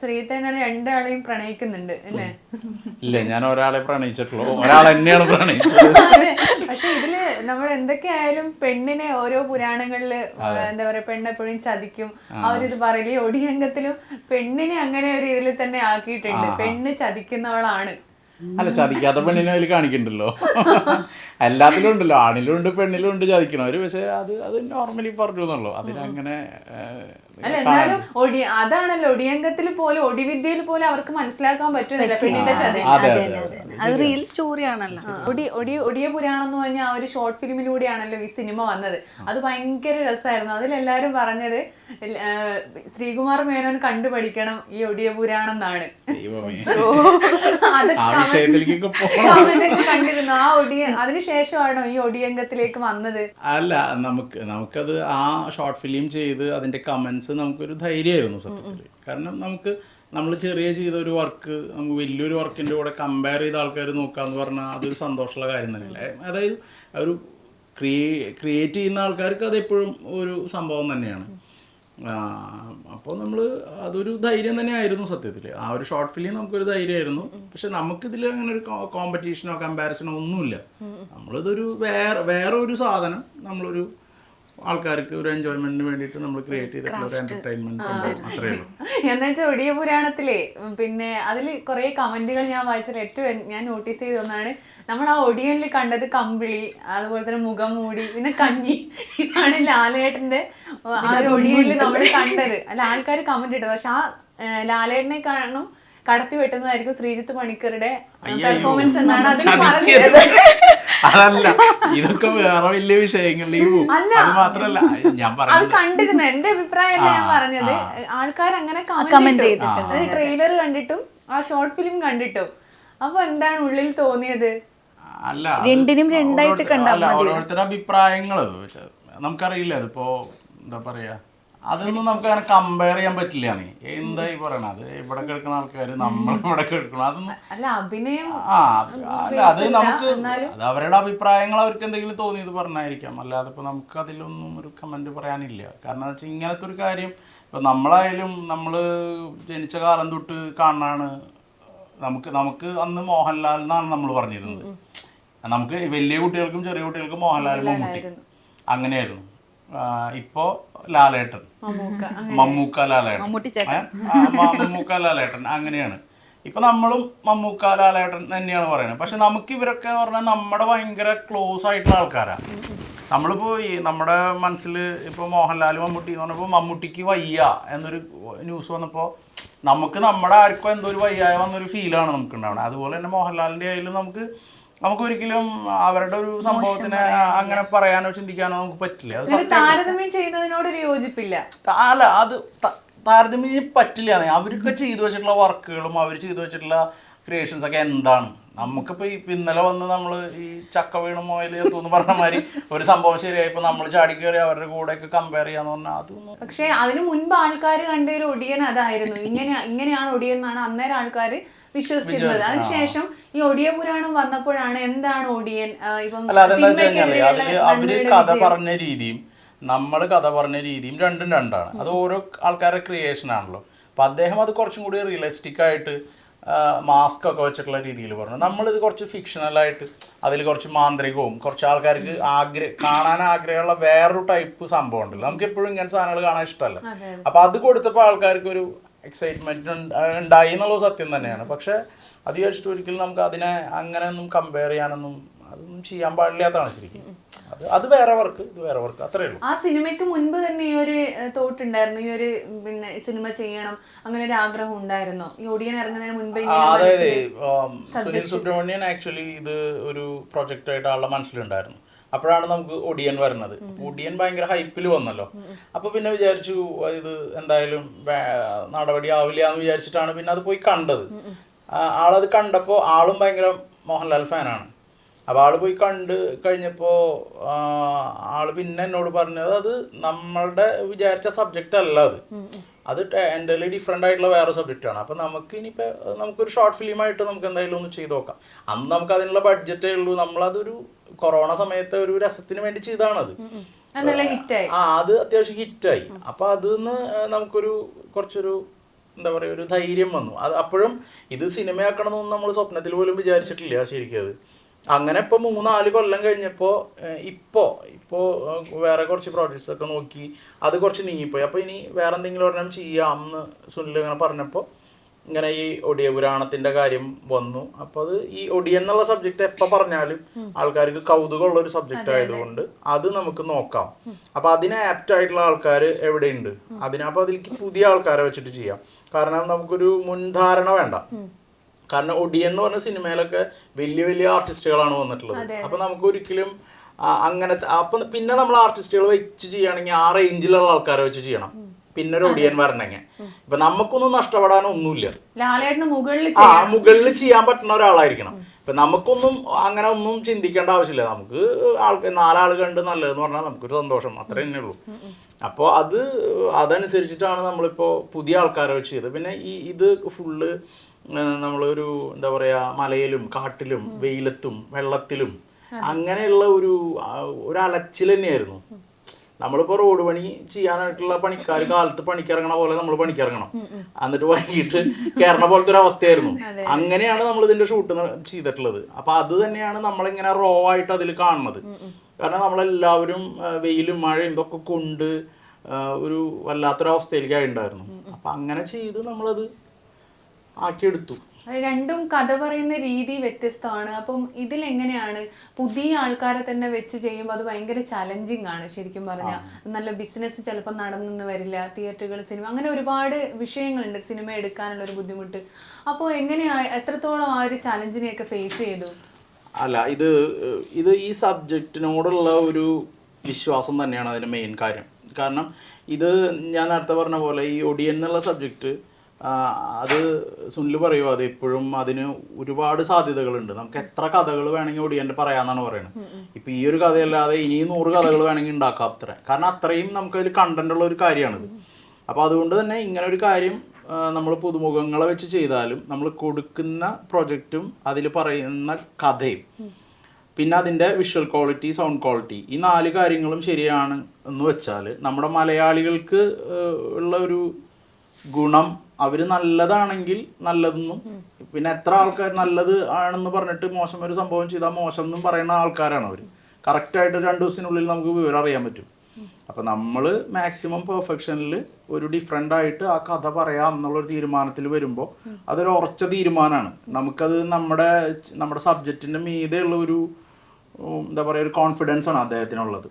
ശ്രീധരനാണ് രണ്ടാളെയും പ്രണയിക്കുന്നുണ്ട് അല്ലേ? ഇല്ല ഞാൻ ഒരാളെ പ്രണയിച്ചിട്ടുള്ളൂ. ഒരാൾ തന്നെയാണ് പ്രണയിച്ചത്. പക്ഷെ ഇതിൽ നമ്മൾ എന്തൊക്കെയായാലും പെണ്ണിനെ ഓരോ പുരാണങ്ങളിൽ എന്താ പറയാ പെണ്ണെപ്പോഴും ചതിക്കും. അവരിത് ഈ ഒടിയങ്കത്തിലും പെണ്ണിനെ അങ്ങനെ ഒരു ഇതിൽ തന്നെ ആക്കിയിട്ടുണ്ട്. പെണ്ണ് ചതിക്കുന്നവളാണ്. അല്ല ചതിക്കാത്ത പെണ്ണിനെ അതിൽ കാണിക്കണ്ടല്ലോ. എല്ലാത്തിലും ഉണ്ടല്ലോ. ആണിലും ഉണ്ട് പെണ്ണിലും ഉണ്ട് ചതിക്കണവര് പക്ഷെ അത് അത് നോർമലി പറഞ്ഞു എന്നുള്ളൂ. അതിനങ്ങനെ അല്ല എന്നാലും ഒടി അതാണല്ലോ. ഒടിയങ്കത്തിൽ പോലും ഒടിവിദ്യയിൽ പോലും അവർക്ക് മനസ്സിലാക്കാൻ പറ്റുന്നില്ല. പെണ്ണിന്റെ ചതി. അതെ റിയൽ സ്റ്റോറി ആണല്ലോ ഒടി ഒടി ഒടിയ പുരാണം എന്ന് പറഞ്ഞ ആ ഒരു ഷോർട്ട് ഫിലിമിലൂടെയാണല്ലോ ഈ സിനിമ വന്നത്. അത് ഭയങ്കര രസമായിരുന്നു അതിലെല്ലാരും പറഞ്ഞത് ശ്രീകുമാർ മേനോൻ കണ്ടുപഠിക്കണം ഈ ഒടിയ പുരാണം എന്നാണ് അത് കണ്ടിരുന്നു. ആ ഒടിയ അതിനുശേഷമാണോ ഈ ഒടിയംഗത്തിലേക്ക് വന്നത്? അല്ല നമുക്ക് നമുക്കത് ആ ഷോർട്ട് ഫിലിം ചെയ്ത് അതിന്റെ കമന്റ്സ് നമുക്കൊരു ധൈര്യമായിരുന്നു സത്യത്തിൽ കാരണം നമുക്ക് നമ്മൾ ചെറിയ ചെയ്ത ഒരു വർക്ക് നമുക്ക് വലിയൊരു വർക്കിന്റെ കൂടെ കമ്പയർ ചെയ്ത ആൾക്കാർ നോക്കാന്ന് പറഞ്ഞാൽ അതൊരു സന്തോഷമുള്ള കാര്യം തന്നെയല്ലേ? അതായത് ഒരു ക്രിയേ ക്രിയേറ്റ് ചെയ്യുന്ന ആൾക്കാർക്ക് അത് എപ്പോഴും ഒരു സംഭവം തന്നെയാണ്. അപ്പോൾ നമ്മൾ അതൊരു ധൈര്യം തന്നെയായിരുന്നു സത്യത്തിൽ ആ ഒരു ഷോർട്ട് ഫിലിം നമുക്കൊരു ധൈര്യമായിരുന്നു. പക്ഷെ നമുക്കിതിൽ അങ്ങനെ ഒരു കോമ്പറ്റീഷനോ കമ്പാരിസണോ ഒന്നുമില്ല. നമ്മളിതൊരു വേറെ വേറെ ഒരു സാധനം നമ്മളൊരു ആൾക്കാർക്ക് ഒരു എൻജോയ്മെന്റിന് വേണ്ടിയിട്ട് നമ്മൾ ക്രിയേറ്റ് ചെയ്തിട്ടുള്ള ഒരു എന്റർടൈൻമെന്റ് സംഭവം. അത്രേ ഉള്ളൂ. എന്താ വെച്ചാൽ ഒടിയ പുരാണത്തിലെ പിന്നെ അതിൽ കുറേ കമന്റുകൾ ഞാൻ വായിച്ചാൽ ഏറ്റവും ഞാൻ നോട്ടീസ് ചെയ്ത ഒന്നാണ് നമ്മൾ ആ ഒടിയനിൽ കണ്ടത് കമ്പിളി അതുപോലെ തന്നെ മുഖം മൂടി പിന്നെ കഞ്ഞി. ഇതാണ് ലാലേട്ടന്റെ ആ, ആ ഒരു ഒടിയനിൽ നമ്മൾ കണ്ടത്. അല്ല ആൾക്കാർ കമന്റ് ഇട്ടത്. പക്ഷെ ആ ലാലേട്ടനെ കാണും കടത്തി വെട്ടുന്നതായിരിക്കും ശ്രീജിത്ത് പണിക്കറുടെ പെർഫോമൻസ് എന്നാണ് അതിൽ പറഞ്ഞത് അതല്ല ഇതൊക്കെ വേറെ വലിയ വിഷയങ്ങളിലേക്ക് പോകും അല്ല. അത് മാത്രല്ല. ഞാൻ അത് പറഞ്ഞത് കണ്ടിരുന്നു. എന്റെ അഭിപ്രായമല്ല ഞാൻ പറഞ്ഞത്? ആൾക്കാർ അങ്ങനെ comment കമന്റ് ചെയ്തിട്ടുണ്ട്. ട്രെയിലർ കണ്ടിട്ടും ആ ഷോർട്ട് ഫിലിം കണ്ടിട്ടും. അപ്പൊ എന്താണ് ഉള്ളിൽ തോന്നിയത്? അല്ല അത് രണ്ടിനും രണ്ടായിട്ട് ഓരോരുത്തർ- അല്ല, ഓരോരുത്തരുടെ അഭിപ്രായങ്ങൾ. പക്ഷെ നമുക്കറിയില്ല അതിപ്പോ എന്താ പറയാ? അതൊന്നും നമുക്ക് അങ്ങനെ കമ്പയർ ചെയ്യാൻ പറ്റില്ല എന്താ ഈ പറയണത് അത് ഇവിടെ കേൾക്കുന്ന ആൾക്കാര് നമ്മൾ ഇവിടെ കേൾക്കണം അതൊന്നും ആ അല്ല അത് നമുക്ക് അത് അവരുടെ അഭിപ്രായങ്ങൾ അവർക്ക് എന്തെങ്കിലും തോന്നിയത് പറഞ്ഞായിരിക്കാം. അല്ലാതെ ഇപ്പൊ നമുക്ക് അതിലൊന്നും ഒരു കമന്റ് പറയാനില്ല. കാരണം വെച്ചാൽ ഇങ്ങനത്തെ ഒരു കാര്യം ഇപ്പൊ നമ്മളായാലും നമ്മൾ ജനിച്ച കാലം തൊട്ട് കാണാണ്. നമുക്ക് നമുക്ക് അന്ന് മോഹൻലാൽ എന്നാണ് നമ്മൾ പറഞ്ഞിരുന്നത്. നമുക്ക് വലിയ കുട്ടികൾക്കും ചെറിയ കുട്ടികൾക്കും മോഹൻലാൽ മമ്മൂട്ടി അങ്ങനെയായിരുന്നു. ഇപ്പോ ലാലേട്ടൻ. മമ്മൂക്ക ലാലേട്ടൻ. മമ്മൂക്ക ലാലേട്ടൻ. അങ്ങനെയാണ്. ഇപ്പൊ നമ്മളും മമ്മൂക്ക ലാലേട്ടൻ തന്നെയാണ് പറയുന്നത്. പക്ഷെ നമുക്ക് ഇവരൊക്കെ എന്ന് പറഞ്ഞാൽ നമ്മുടെ ഭയങ്കര ക്ലോസ് ആയിട്ടുള്ള ആൾക്കാരാണ് നമ്മളിപ്പോ ഈ നമ്മുടെ മനസ്സിൽ ഇപ്പൊ മോഹൻലാൽ മമ്മൂട്ടി എന്ന് പറഞ്ഞപ്പോൾ മമ്മൂട്ടിക്ക് വയ്യ എന്നൊരു ന്യൂസ് വന്നപ്പോൾ നമുക്ക് നമ്മുടെ ആർക്കും എന്തോ ഒരു വയ്യായ വന്നൊരു ഫീലാണ് നമുക്ക് ഉണ്ടാവുന്നത് അതുപോലെ തന്നെ മോഹൻലാലിന്റെ ആയാലും നമുക്ക് നമുക്ക് ഒരിക്കലും അവരുടെ ഒരു സംഭവത്തിന് അങ്ങനെ പറയാനോ ചിന്തിക്കാനോ നമുക്ക് പറ്റില്ല. താരതമ്യം ചെയ്യുന്നതിനോട് ഒരു യോജിപ്പില്ല അല്ല അത് താരതമ്യം പറ്റില്ല അവരൊക്കെ ചെയ്തു വെച്ചിട്ടുള്ള വർക്കുകളും അവർ ചെയ്തു വെച്ചിട്ടുള്ള ക്രിയേഷൻസ് ഒക്കെ എന്താണ്? നമുക്കിപ്പോൾ ഈ ഇന്നലെ വന്ന് നമ്മൾ ഈ ചക്ക വീണ മോയിൽ എന്ന് പറഞ്ഞ മാതിരി ഒരു സംഭവം ശരിയായപ്പോ നമ്മൾ ചാടി കയറി അവരുടെ കൂടെ ഒക്കെ കമ്പയർ ചെയ്യാന്ന് പറഞ്ഞാൽ അതൊന്നും പക്ഷെ അതിനു മുൻപ് ആൾക്കാർ കണ്ട ഒരു ഒടിയൻ അതായിരുന്നു. ഇങ്ങനെ ഇങ്ങനെയാണ് ഒടിയൻ എന്നാണ് അന്നേരം ആൾക്കാർ വിശ്വസിച്ചിരുന്നത്. അതിനുശേഷം ഈ ഒടിയ പുരാണം വന്നപ്പോഴാണ് എന്താണ് ഒടിയൻ ഇപ്പം അവർ കഥ പറഞ്ഞ രീതിയും നമ്മൾ കഥ പറഞ്ഞ രീതിയും രണ്ടും രണ്ടാണ്. അത് ഓരോ ആൾക്കാരുടെ ക്രിയേഷൻ ആണല്ലോ. അപ്പം അദ്ദേഹം അത് കുറച്ചും കൂടി റിയലിസ്റ്റിക് ആയിട്ട് മാസ്ക് ഒക്കെ വെച്ചിട്ടുള്ള രീതിയിൽ പറഞ്ഞു. നമ്മളിത് കുറച്ച് ഫിക്ഷണലായിട്ട് അതിൽ കുറച്ച് മാന്ത്രികവും കുറച്ച് ആൾക്കാർക്ക് ആഗ്രഹ കാണാൻ ആഗ്രഹമുള്ള വേറൊരു ടൈപ്പ് സംഭവം ഉണ്ടല്ലോ. നമുക്ക് എപ്പോഴും ഇങ്ങനത്തെ സാധനങ്ങൾ കാണാൻ ഇഷ്ടമല്ല. അപ്പം അത് കൊടുത്തപ്പോൾ ആൾക്കാർക്ക് ഒരു എക്സൈറ്റ്മെന്റ് ഉണ്ടായി എന്നുള്ളത് സത്യം തന്നെയാണ്. പക്ഷേ അത് വിചാരിച്ചിട്ട് ഒരിക്കലും നമുക്ക് അതിനെ അങ്ങനെ ഒന്നും കമ്പയർ ചെയ്യാനൊന്നും അതൊന്നും ചെയ്യാൻ പാടില്ലാത്തതാണ് ശരിക്കും. അത് അത് വേറെ വർക്ക് ഇത് വേറെ വർക്ക് അത്രേ ഉള്ളൂ. ആ സിനിമയ്ക്ക് മുൻപ് തന്നെ ഈ ഒരു തോട്ട് ഉണ്ടായിരുന്നു ഈ ഒരു പിന്നെ സിനിമ ചെയ്യണം അങ്ങനെ ഒരു ആഗ്രഹം ഉണ്ടായിരുന്നോ? ഈ ഒടിയൻ ഇറങ്ങുന്നതിന് മുൻപ് അതായത് സുനിൽ സുബ്രഹ്മണ്യൻ ആക്ച്വലി ഇത് ഒരു പ്രൊജക്റ്റ് ആയിട്ട് ആളുടെ മനസ്സിലുണ്ടായിരുന്നു. അപ്പോഴാണ് നമുക്ക് ഒടിയൻ വരുന്നത്. ഒടിയൻ ഭയങ്കര ഹൈപ്പിൽ വന്നല്ലോ. അപ്പൊ പിന്നെ വിചാരിച്ചു ഇത് എന്തായാലും നടപടി ആവില്ല എന്ന് വിചാരിച്ചിട്ടാണ് പിന്നെ അത് പോയി കണ്ടത്. ആളത് കണ്ടപ്പോൾ ആളും ഭയങ്കര മോഹൻലാൽ ഫാനാണ്. അപ്പോൾ ആൾ പോയി കണ്ട് കഴിഞ്ഞപ്പോൾ ആൾ പിന്നെ എന്നോട് പറഞ്ഞത് അത് നമ്മളുടെ വിചാരിച്ച സബ്ജക്റ്റ് അല്ല അത്. അത് എന്റെ ഡിഫറെന്റ് ആയിട്ടുള്ള വേറെ സബ്ജക്റ്റ് ആണ്. അപ്പം നമുക്ക് ഇനിയിപ്പോൾ നമുക്കൊരു ഷോർട്ട് ഫിലിമായിട്ട് നമുക്ക് എന്തായാലും ഒന്ന് ചെയ്ത് നോക്കാം. അന്ന് നമുക്ക് അതിനുള്ള ബഡ്ജറ്റേ ഉള്ളൂ. നമ്മളതൊരു കൊറോണ സമയത്തെ ഒരു രസത്തിന് വേണ്ടി ചെയ്താണത്. ആ അത് അത്യാവശ്യം ഹിറ്റായി. അപ്പൊ അതിൽ നിന്ന് നമുക്കൊരു കുറച്ചൊരു എന്താ പറയുക ഒരു ധൈര്യം വന്നു. അത് അപ്പോഴും ഇത് സിനിമയാക്കണമെന്നൊന്നും നമ്മൾ സ്വപ്നത്തിൽ പോലും വിചാരിച്ചിട്ടില്ല ശരിക്കും അത്. അങ്ങനെ ഇപ്പോൾ മൂന്നാൽ കൊല്ലം കഴിഞ്ഞപ്പോൾ ഇപ്പോൾ ഇപ്പോൾ വേറെ കുറച്ച് പ്രോജക്ട്സ് ഒക്കെ നോക്കി അത് കുറച്ച് നീങ്ങിപ്പോയി. അപ്പോൾ ഇനി വേറെ എന്തെങ്കിലും ഒരെണ്ണം ചെയ്യാം എന്ന് സുനിൽ അങ്ങനെ പറഞ്ഞപ്പോൾ ഇങ്ങനെ ഈ ഒടിയ പുരാണത്തിന്റെ കാര്യം വന്നു. അപ്പൊ അത് ഈ ഒടിയൻ എന്നുള്ള സബ്ജക്റ്റ് എപ്പോൾ പറഞ്ഞാലും ആൾക്കാർക്ക് കൗതുകമുള്ള ഒരു സബ്ജക്റ്റ് ആയതുകൊണ്ട് അത് നമുക്ക് നോക്കാം. അപ്പൊ അതിന് ആപ്റ്റ് ആയിട്ടുള്ള ആൾക്കാർ എവിടെയുണ്ട്? അതിനപ്പോൾ അതിലേക്ക് പുതിയ ആൾക്കാരെ വെച്ചിട്ട് ചെയ്യാം. കാരണം നമുക്കൊരു മുൻധാരണ വേണ്ട. കാരണം ഒടിയൻ എന്ന് പറഞ്ഞ സിനിമയിലൊക്കെ വലിയ വലിയ ആർട്ടിസ്റ്റുകളാണ് വന്നിട്ടുള്ളത്. അപ്പൊ നമുക്ക് ഒരിക്കലും അങ്ങനത്തെ അപ്പൊ പിന്നെ നമ്മൾ ആർട്ടിസ്റ്റുകൾ വെച്ച് ചെയ്യുകയാണെങ്കിൽ ആ റേഞ്ചിലുള്ള ആൾക്കാരെ വെച്ച് ചെയ്യണം. പിന്നെ ഒരു ഒടിയൻ വരണെങ്കിൽ ഇപ്പൊ നമുക്കൊന്നും നഷ്ടപ്പെടാനൊന്നുമില്ല. ഒന്നുമില്ല മുകളിൽ ആ മുകളിൽ ചെയ്യാൻ പറ്റുന്ന ഒരാളായിരിക്കണം. ഇപ്പൊ നമുക്കൊന്നും അങ്ങനെ ഒന്നും ചിന്തിക്കേണ്ട ആവശ്യമില്ല. നമുക്ക് ആൾക്ക് നാലാൾ കണ്ട് നല്ലതെന്ന് പറഞ്ഞാൽ നമുക്കൊരു സന്തോഷം. അത്ര തന്നെ ഉള്ളൂ. അപ്പോൾ അത് അതനുസരിച്ചിട്ടാണ് നമ്മളിപ്പോൾ പുതിയ ആൾക്കാരെ വെച്ച് ചെയ്തത്. പിന്നെ ഈ ഇത് ഫുള്ള് നമ്മളൊരു എന്താ പറയാ മലയിലും കാട്ടിലും വെയിലത്തും വെള്ളത്തിലും അങ്ങനെയുള്ള ഒരു ഒരു അലച്ചിൽ തന്നെയായിരുന്നു. നമ്മളിപ്പോ റോഡ് പണി ചെയ്യാനായിട്ടുള്ള പണിക്കാർ കാലത്ത് പണിക്കിറങ്ങണ പോലെ നമ്മൾ പണിക്കിറങ്ങണം. എന്നിട്ട് വൈകിട്ട് കയറണ പോലത്തെ ഒരു അവസ്ഥയായിരുന്നു. അങ്ങനെയാണ് നമ്മൾ ഇതിന്റെ ഷൂട്ട് ചെയ്തിട്ടുള്ളത്. അപ്പൊ അത് തന്നെയാണ് നമ്മളിങ്ങനെ റോ ആയിട്ട് അതിൽ കാണുന്നത്. കാരണം നമ്മളെല്ലാവരും വെയിലും മഴയും ഇതൊക്കെ കൊണ്ട് ഒരു വല്ലാത്തൊരവസ്ഥയിലേക്കായി ഉണ്ടായിരുന്നു. അപ്പൊ അങ്ങനെ ചെയ്ത് നമ്മളത് ആക്കിയെടുത്തു. രണ്ടും കഥ പറയുന്ന രീതി വ്യത്യസ്തമാണ്. അപ്പം ഇതിലെങ്ങനെയാണ് പുതിയ ആൾക്കാരെ തന്നെ വെച്ച് ചെയ്യുമ്പോൾ അത് ഭയങ്കര ചലഞ്ചിങ് ആണ് ശരിക്കും പറഞ്ഞാൽ നല്ല ബിസിനസ് ചിലപ്പോൾ നടന്നെന്ന് വരില്ല തിയേറ്ററുകൾ സിനിമ അങ്ങനെ ഒരുപാട് വിഷയങ്ങളുണ്ട് സിനിമ എടുക്കാനുള്ള ഒരു ബുദ്ധിമുട്ട്. അപ്പോൾ എങ്ങനെയാ എത്രത്തോളം ആ ഒരു ചലഞ്ചിനെയൊക്കെ ഫേസ് ചെയ്തു? അല്ല ഇത് ഇത് ഈ സബ്ജക്റ്റിനോടുള്ള ഒരു വിശ്വാസം തന്നെയാണ് അതിന്റെ മെയിൻ കാര്യം. കാരണം ഇത് ഞാൻ നേരത്തെ പറഞ്ഞ പോലെ ഈ ഒടിയൻ എന്നുള്ള സബ്ജക്റ്റ് അത് സുനിൽ പറയുമോ അത് ഇപ്പോഴും അതിന് ഒരുപാട് സാധ്യതകളുണ്ട്. നമുക്ക് എത്ര കഥകൾ വേണമെങ്കിൽ ഒടിയന്റെ പറയാമെന്നാണ് പറയുന്നത് ഇപ്പം ഈ ഒരു കഥയല്ലാതെ ഇനി നൂറ് കഥകൾ വേണമെങ്കിൽ ഉണ്ടാക്കാം അത്ര. കാരണം അത്രയും നമുക്കതിൽ കണ്ടന്റ് ഉള്ള ഒരു കാര്യമാണിത്. അപ്പോൾ അതുകൊണ്ട് തന്നെ ഇങ്ങനെ ഒരു കാര്യം നമ്മൾ പുതുമുഖങ്ങളെ വെച്ച് ചെയ്താലും നമ്മൾ കൊടുക്കുന്ന പ്രൊജക്റ്റും അതിൽ പറയുന്ന കഥയും പിന്നെ അതിന്റെ വിഷ്വൽ ക്വാളിറ്റി സൗണ്ട് ക്വാളിറ്റി ഈ നാല് കാര്യങ്ങളും ശരിയാണ് എന്ന് വെച്ചാൽ നമ്മുടെ മലയാളികൾക്ക് ഉള്ള ഒരു ഗുണം അവർ നല്ലതാണെങ്കിൽ നല്ലതെന്നും പിന്നെ എത്ര ആൾക്കാർ നല്ലത് ആണെന്ന് പറഞ്ഞിട്ട് മോശം ഒരു സംഭവം ചെയ്താൽ മോശം എന്നും പറയുന്ന ആൾക്കാരാണ് അവർ കറക്റ്റായിട്ട് രണ്ട് ദിവസത്തിനുള്ളിൽ നമുക്ക് വിവരം അറിയാൻ പറ്റും. അപ്പം നമ്മൾ മാക്സിമം പെർഫെക്ഷനിൽ ഒരു ഡിഫറെന്റ് ആയിട്ട് ആ കഥ പറയാം എന്നുള്ളൊരു തീരുമാനത്തിൽ വരുമ്പോൾ അതൊരു ഉറച്ച തീരുമാനമാണ് നമുക്കത് നമ്മുടെ നമ്മുടെ സബ്ജക്റ്റിന്റെ മീതെയുള്ള ഒരു എന്താ പറയുക ഒരു കോൺഫിഡൻസ് ആണ് അദ്ദേഹത്തിനുള്ളത്.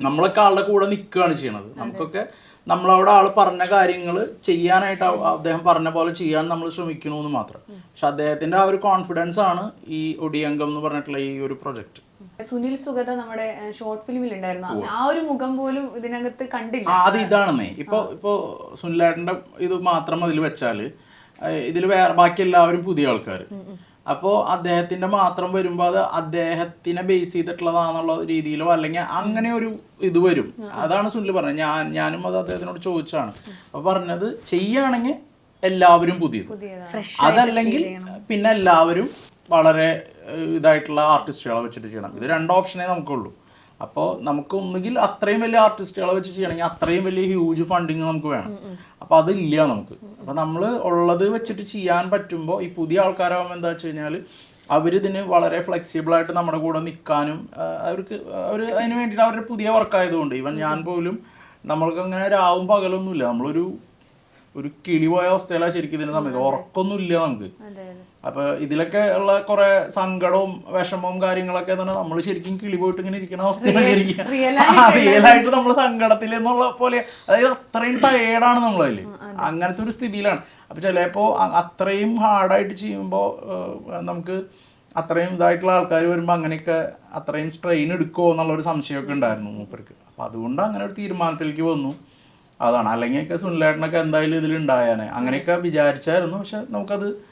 നമ്മളൊക്കെ ആളുടെ കൂടെ നിൽക്കുകയാണ് ചെയ്യണത്. നമുക്കൊക്കെ നമ്മളവിടെ ആൾ പറഞ്ഞ കാര്യങ്ങൾ ചെയ്യാനായിട്ട് അദ്ദേഹം പറഞ്ഞ പോലെ ചെയ്യാൻ നമ്മൾ ശ്രമിക്കണമെന്ന് മാത്രം. പക്ഷെ അദ്ദേഹത്തിന്റെ ആ ഒരു കോൺഫിഡൻസ് ആണ് ഈ ഒടിയംഗം എന്ന് പറഞ്ഞിട്ടുള്ള ഈ ഒരു പ്രൊജക്ട് സുനിൽ സുഗത നമ്മുടെ ഷോർട്ട് ഫിലിമിൽ ഉണ്ടായിരുന്നു. ആ ഒരു മുഖം പോലും ഇതിനകത്ത് കണ്ടില്ല. അത് ഇതാണെന്നേ ഇപ്പൊ ഇപ്പൊ സുനിലേട്ടന്റെ ഇത് മാത്രം അതിൽ വെച്ചാൽ ഇതിൽ വേറെ ബാക്കി എല്ലാവരും പുതിയ ആൾക്കാർ അപ്പോൾ അദ്ദേഹത്തിന്റെ മാത്രം വരുമ്പോൾ അത് അദ്ദേഹത്തിനെ ബേസ് ചെയ്തിട്ടുള്ളതാണെന്നുള്ള രീതിയിലോ അല്ലെങ്കിൽ അങ്ങനെ ഒരു ഇത് വരും. അതാണ് സുനിൽ പറഞ്ഞത്. ഞാൻ ഞാനും അത് അദ്ദേഹത്തിനോട് ചോദിച്ചാണ് അപ്പോൾ പറഞ്ഞത് ചെയ്യുകയാണെങ്കിൽ എല്ലാവരും പുതിയത്. അതല്ലെങ്കിൽ പിന്നെ എല്ലാവരും വളരെ ഇതായിട്ടുള്ള ആർട്ടിസ്റ്റുകളെ വെച്ചിട്ട് ചെയ്യണം. ഇത് രണ്ട് ഓപ്ഷനേ നമുക്കുള്ളൂ. അപ്പോൾ നമുക്ക് ഒന്നുകിൽ അത്രയും വലിയ ആർട്ടിസ്റ്റുകളെ വെച്ച് ചെയ്യണമെങ്കിൽ അത്രയും വലിയ ഹ്യൂജ് ഫണ്ടിങ് നമുക്ക് വേണം. അപ്പോൾ അതില്ല നമുക്ക്. അപ്പോൾ നമ്മൾ ഉള്ളത് വെച്ചിട്ട് ചെയ്യാൻ പറ്റുമ്പോൾ ഈ പുതിയ ആൾക്കാരാകുമ്പോൾ എന്താ വെച്ച് കഴിഞ്ഞാൽ അവരിതിന് വളരെ ഫ്ലെക്സിബിൾ ആയിട്ട് നമ്മുടെ കൂടെ നിൽക്കാനും അവർക്ക് അവർ അതിന് വേണ്ടിയിട്ട് അവരുടെ പുതിയ വർക്ക് ആയതുകൊണ്ട്. ഈവൻ ഞാൻ പോലും നമ്മൾക്ക് അങ്ങനെ രാവും പകലൊന്നുമില്ല. നമ്മളൊരു ഒരു കിളിപോയ അവസ്ഥയിലാണ് ശരിക്കും ഇതിന്റെ സമയത്ത്. ഉറക്കൊന്നും ഇല്ല നമുക്ക്. അപ്പൊ ഇതിലൊക്കെ ഉള്ള കുറെ സങ്കടവും വിഷമവും കാര്യങ്ങളൊക്കെ പറഞ്ഞാൽ നമ്മൾ ശരിക്കും കിളി പോയിട്ട് ഇങ്ങനെ ഇരിക്കുന്ന അവസ്ഥയിലായിട്ട് റിയൽ ആയിട്ട് നമ്മൾ സങ്കടത്തിൽ എന്നുള്ള പോലെ അതായത് അത്രയും ടയേർഡാണ് നമ്മളതിൽ അങ്ങനത്തെ ഒരു സ്ഥിതിയിലാണ്. അപ്പൊ ചിലപ്പോ അത്രയും ഹാർഡായിട്ട് ചെയ്യുമ്പോൾ നമുക്ക് അത്രയും ഇതായിട്ടുള്ള ആൾക്കാർ വരുമ്പോൾ അങ്ങനെയൊക്കെ അത്രയും സ്ട്രെയിൻ എടുക്കുമോ എന്നുള്ള ഒരു സംശയമൊക്കെ ഉണ്ടായിരുന്നു മൂപ്പർക്ക്. അപ്പൊ അതുകൊണ്ട് അങ്ങനെ ഒരു തീരുമാനത്തിലേക്ക് വന്നു. അതാണ്. അല്ലെങ്കിൽ ഒക്കെ സുനിലേട്ടനൊക്കെ എന്തായാലും ഇതിൽ ഉണ്ടായാനെ അങ്ങനെയൊക്കെ വിചാരിച്ചായിരുന്നു. പക്ഷെ നമുക്കത്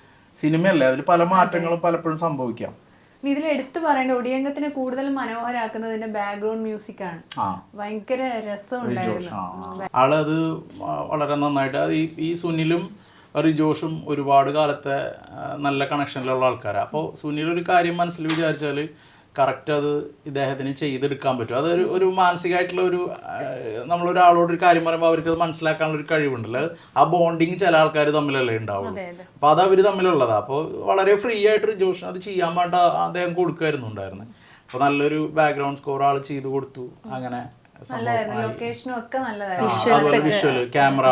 സിനിമയല്ലേ. അതിൽ പല മാറ്റങ്ങളും പലപ്പോഴും സംഭവിക്കാം. ഇതിൽ എടുത്തു പറയേണ്ട ഒടിയങ്കത്തിനെ കൂടുതൽ മനോഹരാക്കുന്നതിന്റെ ബാക്ക്ഗ്രൗണ്ട് മ്യൂസിക് ആണ്. ഭയങ്കര രസമുണ്ടായിരുന്നു. ആളത് വളരെ നന്നായിട്ട്. അത് ഈ- ഈ സുനിലും റിജോഷും ഒരുപാട് കാലത്തെ നല്ല കണക്ഷനിലുള്ള ആൾക്കാരാണ് അപ്പോൾ സുനിൽ ഒരു കാര്യം മനസ്സിൽ വിചാരിച്ചാൽ കറക്റ്റ് അത് ഇദ്ദേഹത്തിന് ചെയ്തെടുക്കാൻ പറ്റും. അതൊരു ഒരു മാനസികമായിട്ടുള്ള ഒരു നമ്മളൊരാളോട് ഒരു കാര്യം പറയുമ്പോൾ അവർക്ക് അത് മനസ്സിലാക്കാനുള്ള ഒരു കഴിവുണ്ടല്ലോ. അത് ആ ബോണ്ടിങ് ചില ആൾക്കാർ തമ്മിലല്ലേ ഉണ്ടാവുള്ളൂ. അപ്പോൾ അത്. അവർ തമ്മിലുള്ളതാണ് അപ്പോൾ വളരെ ഫ്രീ ആയിട്ട് ജോഷൻ അത് ചെയ്യാൻ വേണ്ട അദ്ദേഹം കൊടുക്കുമായിരുന്നു ഉണ്ടായിരുന്നത് അപ്പോൾ നല്ലൊരു ബാക്ക്ഗ്രൗണ്ട് സ്കോർ ആൾ ചെയ്ത് കൊടുത്തു. അങ്ങനെ ഒക്കെ നല്ലതായിരുന്നു. അതുപോലെ വിഷ്വൽ ക്യാമറ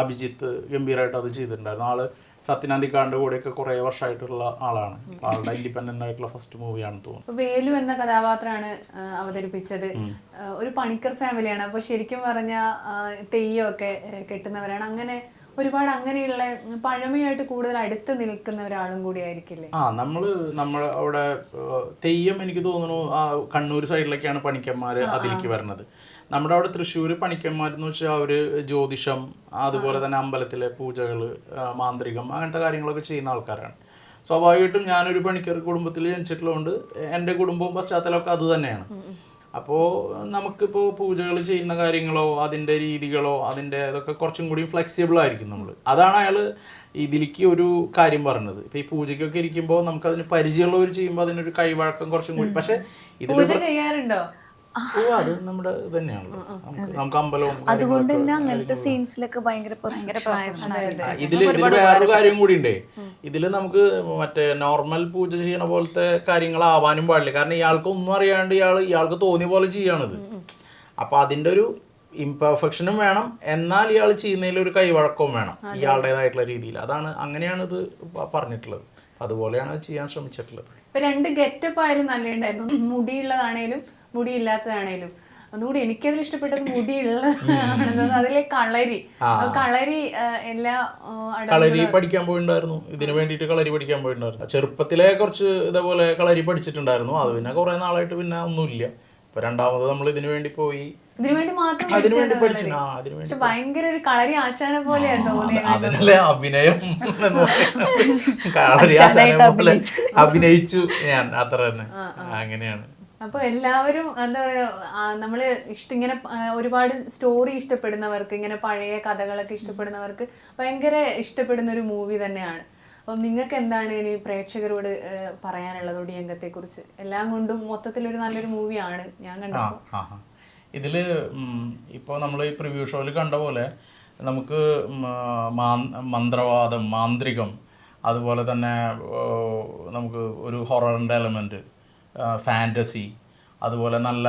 അഭിജിത്ത് ഗംഭീരമായിട്ട് അത് ചെയ്തിട്ടുണ്ടായിരുന്നു. ആൾ സത്യനാന്തിക്കാടിന്റെ കൂടെയൊക്കെ കുറെ വർഷമായിട്ടുള്ള ആളാണ്. ആളുടെ ഇൻഡിപെൻഡന്റ് ആയിട്ടുള്ള ഫസ്റ്റ് മൂവിയാണെന്ന് തോന്നുന്നു. വേലു എന്ന കഥാപാത്രമാണ് അവതരിപ്പിച്ചത്. ഒരു പണിക്കർ ഫാമിലിയാണ് അപ്പൊ ശരിക്കും പറഞ്ഞ തെയ്യമൊക്കെ കെട്ടുന്നവരാണ്. അങ്ങനെ ഒരുപാട് അങ്ങനെയുള്ള പഴമയായിട്ട് കൂടുതൽ അടുത്ത് നിൽക്കുന്ന ഒരാളും കൂടി ആയിരിക്കില്ലേ? ആ നമ്മൾ നമ്മൾ അവിടെ തെയ്യം എനിക്ക് തോന്നുന്നു ആ കണ്ണൂർ സൈഡിലൊക്കെയാണ് പണിക്കന്മാര് അതിലേക്ക് വരുന്നത്. നമ്മുടെ അവിടെ തൃശ്ശൂർ പണിക്കന്മാരെന്ന് വെച്ചാൽ അവർ ജ്യോതിഷം അതുപോലെ തന്നെ അമ്പലത്തിലെ പൂജകൾ മാന്ത്രികം അങ്ങനത്തെ കാര്യങ്ങളൊക്കെ ചെയ്യുന്ന ആൾക്കാരാണ്. സ്വാഭാവികമായിട്ടും ഞാനൊരു പണിക്കർ കുടുംബത്തിൽ ജനിച്ചിട്ടുള്ളതുകൊണ്ട് എന്റെ കുടുംബവും പശ്ചാത്തലമൊക്കെ അത് തന്നെയാണ്. അപ്പോൾ നമുക്കിപ്പോൾ പൂജകൾ ചെയ്യുന്ന കാര്യങ്ങളോ അതിന്റെ രീതികളോ അതിന്റെ ഇതൊക്കെ കുറച്ചും കൂടി ഫ്ലെക്സിബിൾ ആയിരിക്കും നമ്മൾ അതാണ് അയാൾ ഇതിലേക്ക് ഒരു കാര്യം പറഞ്ഞത്. ഇപ്പം ഈ പൂജയ്ക്കൊക്കെ ഇരിക്കുമ്പോൾ നമുക്കതിന് പരിചയമുള്ളവർ ചെയ്യുമ്പോൾ അതിനൊരു കൈവഴക്കം കുറച്ചും കൂടി. പക്ഷേ ഇതിൽ പൂജ ചെയ്യാറുണ്ടോ? അത് നമ്മുടെ തന്നെയാണല്ലോ. നമുക്ക് അമ്പലവും അതുകൊണ്ട് തന്നെ അങ്ങനത്തെ സീൻസിലൊക്കെ ഭയങ്കര ആയിരുന്നു. ഇതിൽ വേറൊരു കാര്യം കൂടി ഉണ്ട്. ഇതിൽ നമുക്ക് മറ്റേ നോർമൽ പൂജ ചെയ്യണ പോലത്തെ കാര്യങ്ങളാവാനും പാടില്ല. കാരണം ഇയാൾക്ക് ഒന്നും അറിയാണ്ട് ഇയാൾ ഇയാൾക്ക് തോന്നിയ പോലെ ചെയ്യാണിത്. അപ്പൊ അതിന്റെ ഒരു ഇംപെർഫെക്ഷനും വേണം. എന്നാൽ ഇയാൾ ചെയ്യുന്നതിൽ ഒരു കൈവഴക്കവും വേണം. ഇയാളുടേതായിട്ടുള്ള രീതിയിൽ. അതാണ് അങ്ങനെയാണ് ഇത് പറഞ്ഞിട്ടുള്ളത്. അതുപോലെയാണ് ചെയ്യാൻ ശ്രമിച്ചിട്ടുള്ളത്. ഇപ്പൊ രണ്ട് ഗെറ്റപ്പ് ആയാലും നല്ലുണ്ടായിരുന്നു മുടിയുള്ളതാണേലും മുടിയില്ലാത്തതാണേലും. ഒന്നുകൂടി എനിക്കതിൽ ഇഷ്ടപ്പെട്ടത് മുടിയുള്ളതാണെന്ന് അതിലെ കളരി. കളരി എല്ലാ കളരി പഠിക്കാൻ പോയിട്ടുണ്ടായിരുന്നു. ഇതിനു വേണ്ടിയിട്ട് കളരി പഠിക്കാൻ പോയിട്ടുണ്ടായിരുന്നു. ചെറുപ്പത്തിലെ കുറച്ച് ഇതേപോലെ കളരി പഠിച്ചിട്ടുണ്ടായിരുന്നു. അത് പിന്നെ കുറെ നാളായിട്ട് പിന്നെ ഒന്നുമില്ല. ഇപ്പൊ രണ്ടാമത് നമ്മൾ ഇതിനു വേണ്ടി പോയി. മാത്രം പക്ഷെ ഭയങ്കര ഒരു കളരി ആശാനെ പോലെയാണ് അഭിനയം കളരി ആശാനെ പോലെ അഭിനയിച്ചു ഞാൻ. അത്ര തന്നെ. അങ്ങനെയാണ്. അപ്പൊ എല്ലാവരും എന്താ പറയാ നമ്മൾ നമ്മൾ ഇഷ്ട ഇങ്ങനെ ഒരുപാട് സ്റ്റോറി ഇഷ്ടപ്പെടുന്നവർക്ക് ഇങ്ങനെ പഴയ കഥകളൊക്കെ ഇഷ്ടപ്പെടുന്നവർക്ക് ഭയങ്കര ഇഷ്ടപ്പെടുന്ന ഒരു മൂവി തന്നെയാണ്. അപ്പം നിങ്ങൾക്ക് എന്താണ് ഇനി പ്രേക്ഷകരോട് പറയാനുള്ളത് ഒടിയങ്കത്തെ കുറിച്ച് എല്ലാം കൊണ്ടും മൊത്തത്തിൽ ഒരു നല്ലൊരു മൂവിയാണ് ഞാൻ കണ്ടത് കണ്ടപ്പോൾ ആ ആ. ഇതിൽ ഉം, ഇപ്പൊ നമ്മൾ ഈ പ്രിവ്യൂ ഷോയിൽ കണ്ട പോലെ നമുക്ക് മന്ത്രവാദം മാന്ത്രികം അതുപോലെ തന്നെ നമുക്ക് ഒരു ഹൊററിന്റെ എലമെന്റ് ഫാന്റസി അതുപോലെ നല്ല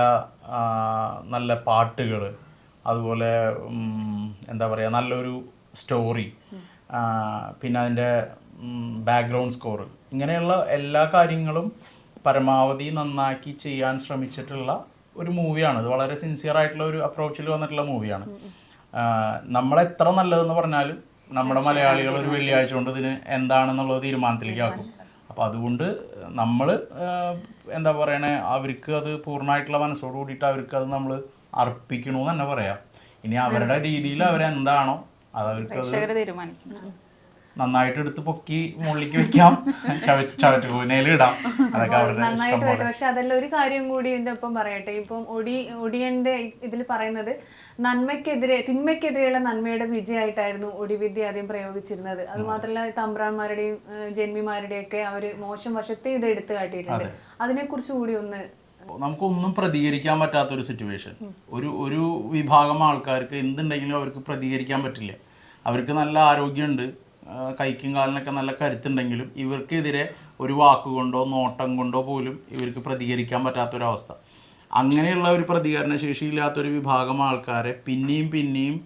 നല്ല പാട്ടുകൾ അതുപോലെ എന്താ പറയുക നല്ലൊരു സ്റ്റോറി പിന്നെ അതിന്റെ ബാക്ക്ഗ്രൗണ്ട് സ്കോർ ഇങ്ങനെയുള്ള എല്ലാ കാര്യങ്ങളും പരമാവധി നന്നാക്കി ചെയ്യാൻ ശ്രമിച്ചിട്ടുള്ള ഒരു മൂവിയാണ് ഇത് വളരെ സിൻസിയർ ആയിട്ടുള്ള ഒരു അപ്രോച്ചിൽ വന്നിട്ടുള്ള മൂവിയാണ് നമ്മളെത്ര നല്ലതെന്ന് പറഞ്ഞാലും നമ്മുടെ മലയാളികൾ ഒരു വെള്ളിയാഴ്ച കൊണ്ട് ഇതിന് എന്താണെന്നുള്ളത് തീരുമാനത്തിലേക്ക് ആക്കും. അപ്പോൾ അതുകൊണ്ട് നമ്മൾ എന്താ പറയണേ അവർക്ക് അത് പൂർണമായിട്ടുള്ള മനസ്സോട് കൂടിയിട്ട് അവർക്ക് അത് നമ്മൾ അർപ്പിക്കണമെന്ന് തന്നെ പറയാം. ഇനി അവരുടെ രീതിയിൽ അവരെന്താണോ അത് അവർക്ക് അത് പ്രേക്ഷകർ തീരുമാനിക്കും നന്നായിട്ട് എടുത്ത് പൊക്കി മുള്ളിക്ക് വെക്കാം. ചവറ്റ് ചവറ്റുകൂനയിൽ ഇടാം. അതൊക്കെ അവരുടെ നന്നായിട്ട് പക്ഷെ അതെല്ലാം ഒരു കാര്യം കൂടി എന്റെ ഒപ്പം പറയട്ടെ. ഇപ്പം ഒടി ഒടിയന്റെ ഇതിൽ പറയുന്നത് നന്മയ്ക്കെതിരെ തിന്മയ്ക്കെതിരെയുള്ള നന്മയുടെ വിജയമായിട്ടായിരുന്നു ഒടിവിദ്യ ആദ്യം പ്രയോഗിച്ചിരുന്നത്. അത് മാത്രമല്ല തമ്പ്രാന്മാരുടെയും ജന്മിമാരുടെയും ഒക്കെ അവർ മോശം വശത്തെ ഇത് എടുത്തു കാട്ടിയിട്ടുണ്ട്. അതിനെക്കുറിച്ച് കൂടി ഒന്ന് നമുക്കൊന്നും പ്രതികരിക്കാൻ പറ്റാത്ത ഒരു സിറ്റുവേഷൻ ഒരു ഒരു വിഭാഗം ആൾക്കാർക്ക് എന്തുണ്ടെങ്കിലും അവർക്ക് പ്രതികരിക്കാൻ പറ്റില്ല. അവർക്ക് നല്ല ആരോഗ്യമുണ്ട്. കൈക്കും കാലിനൊക്കെ നല്ല കരുത്തുണ്ടെങ്കിലും ഇവർക്കെതിരെ ഒരു വാക്കുകൊണ്ടോ നോട്ടം കൊണ്ടോ പോലും ഇവർക്ക് പ്രതികരിക്കാൻ പറ്റാത്തൊരവസ്ഥ. അങ്ങനെയുള്ള ഒരു പ്രതികരണ ശേഷിയില്ലാത്തൊരു വിഭാഗം ആൾക്കാരെ പിന്നെയും പിന്നെയും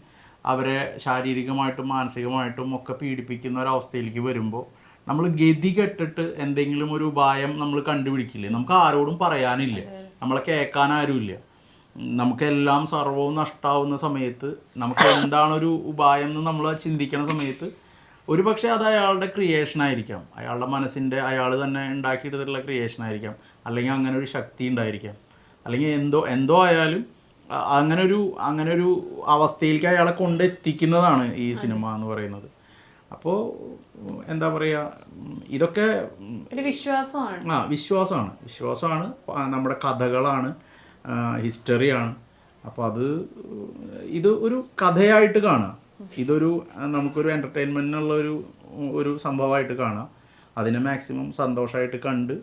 അവരെ ശാരീരികമായിട്ടും മാനസികമായിട്ടും ഒക്കെ പീഡിപ്പിക്കുന്ന ഒരവസ്ഥയിലേക്ക് വരുമ്പോൾ നമ്മൾ ഗതി കെട്ടിട്ട് എന്തെങ്കിലും ഒരു ഉപായം നമ്മൾ കണ്ടുപിടിക്കില്ലേ? നമുക്ക് ആരോടും പറയാനില്ല? നമ്മളെ കേൾക്കാൻ ആരുമില്ല. നമുക്കെല്ലാം സർവവും നഷ്ടാവുന്ന സമയത്ത് നമുക്ക് എന്താണൊരു ഉപായം എന്ന് നമ്മൾ ചിന്തിക്കുന്ന സമയത്ത് ഒരു പക്ഷേ അത് അയാളുടെ ക്രിയേഷൻ ആയിരിക്കാം. അയാളുടെ മനസ്സിന്റെ അയാൾ തന്നെ ഉണ്ടാക്കിയിട്ടുള്ള ക്രിയേഷൻ ആയിരിക്കാം. അല്ലെങ്കിൽ അങ്ങനെ ഒരു ശക്തി ഉണ്ടായിരിക്കാം. അല്ലെങ്കിൽ എന്തോ എന്തോ ആയാലും അങ്ങനെ ഒരു അങ്ങനെ ഒരു അവസ്ഥയിലേക്ക് അയാളെ കൊണ്ടെത്തിക്കുന്നതാണ് ഈ സിനിമ എന്ന് പറയുന്നത്. അപ്പോൾ എന്താ പറയുക ഇതൊക്കെ ഒരു വിശ്വാസമാണ്. ആ വിശ്വാസമാണ്. വിശ്വാസമാണ് നമ്മുടെ കഥകളാണ് ഹിസ്റ്ററിയാണ്. അപ്പോൾ അത് ഇത് ഒരു കഥയായിട്ട് കാണുക ഇതൊരു നമുക്കൊരു എന്റർടൈൻമെന്റിനുള്ള ഒരു ഒരു സംഭവമായിട്ട് കാണാം. അതിനെ മാക്സിമം സന്തോഷമായിട്ട് കണ്ട്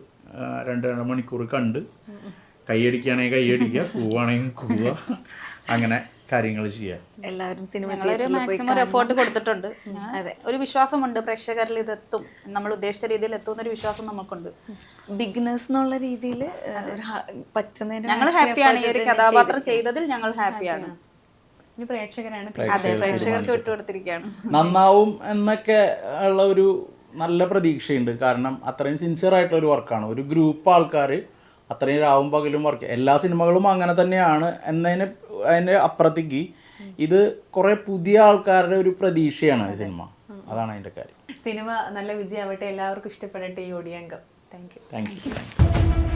രണ്ട് രണ്ട് മണിക്കൂർ കണ്ട് കൈയടിക്കുകയാണെങ്കിൽ കൈയടിക്കുക പോവുകയാണെങ്കിൽ പോവുക അങ്ങനെ കാര്യങ്ങൾ ചെയ്യാം. എല്ലാവരും സിനിമ എഫേർട്ട് കൊടുത്തിട്ടുണ്ട്. ഒരു വിശ്വാസമുണ്ട് പ്രേക്ഷകരിൽ ഇതെത്തും. നമ്മൾ ഉദ്ദേശിച്ച രീതിയിൽ എത്തും എന്നൊരു വിശ്വാസം നമുക്കുണ്ട് ബിഗിനേഴ്സ് എന്നുള്ള രീതിയിൽ പറ്റുന്നതിന് ഞങ്ങൾ ഹാപ്പിയാണ് ഈ ഒരു കഥാപാത്രം ചെയ്തതിൽ ഞങ്ങൾ ഹാപ്പിയാണ് പ്രേക്ഷകരാണ് അതെ പ്രേക്ഷകർക്ക് വിട്ടുകൊടുത്തിരിക്കുകയാണ്. നന്നാവും എന്നൊക്കെ ഉള്ള ഒരു നല്ല പ്രതീക്ഷയുണ്ട്. കാരണം അത്രയും സിൻസിയർ ആയിട്ടുള്ള ഒരു വർക്കാണ് ഒരു ഗ്രൂപ്പ് ആൾക്കാർ അത്രയും രാവും പകലും വർക്ക് എല്ലാ സിനിമകളും അങ്ങനെ തന്നെയാണ് എന്നതിന് അതിന്റെ അപ്പുറത്തേക്ക് ഇത് കുറേ പുതിയ ആൾക്കാരുടെ ഒരു പ്രതീക്ഷയാണ് ഈ സിനിമ. അതാണ് അതിന്റെ കാര്യം. സിനിമ നല്ല വിജയമാവട്ടെ. എല്ലാവർക്കും ഇഷ്ടപ്പെടട്ടെ ഈ ഒടിയങ്കം. Thank you thank you